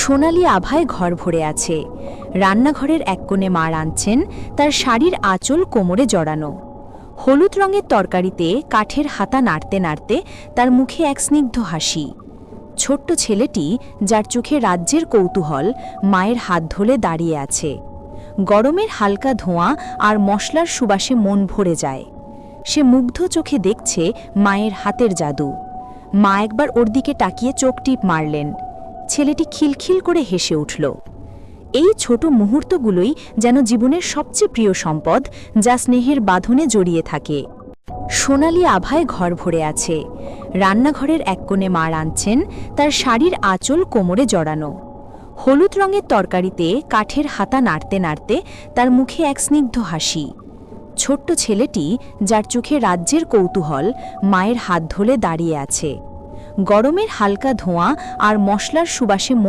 সোনালি আভায় ঘর ভরে আছে। রান্নাঘরের এক কোণে মা রাঁধছেন, তার শাড়ির আঁচল কোমরে জড়ানো। হলুদ রঙের তরকারিতে কাঠের হাতা নাড়তে নাড়তে তার মুখে এক স্নিগ্ধ হাসি। ছোট্ট ছেলেটি, যার চোখে রাজ্যের কৌতূহল, মায়ের হাত ধরে দাঁড়িয়ে আছে। গরমের হালকা ধোঁয়া আর মশলার সুবাসে মন ভরে যায়। সে মুগ্ধ চোখে দেখছে মায়ের হাতের জাদু। মা একবার ওর দিকে তাকিয়ে চোখ টিপ মারলেন। ছেলেটি খিলখিল করে হেসে উঠল। এই ছোট মুহূর্তগুলোই যেন জীবনের সবচেয়ে প্রিয় সম্পদ, যা স্নেহের বাঁধনে জড়িয়ে থাকে। সোনালি আভায় ঘর ভরে আছে। রান্নাঘরের এক কোণে মা রাঁধছেন, তার শাড়ির আঁচল কোমরে জড়ানো। হলুদ রঙের তরকারিতে কাঠের হাতা নাড়তে নাড়তে তার মুখে এক স্নিগ্ধ হাসি। ছোট্ট ছেলেটি, যার চোখে রাজ্যের কৌতূহল, মায়ের হাত ধরে দাঁড়িয়ে আছে। গরমের হালকা ধোঁয়া আর মশলার সুবাসে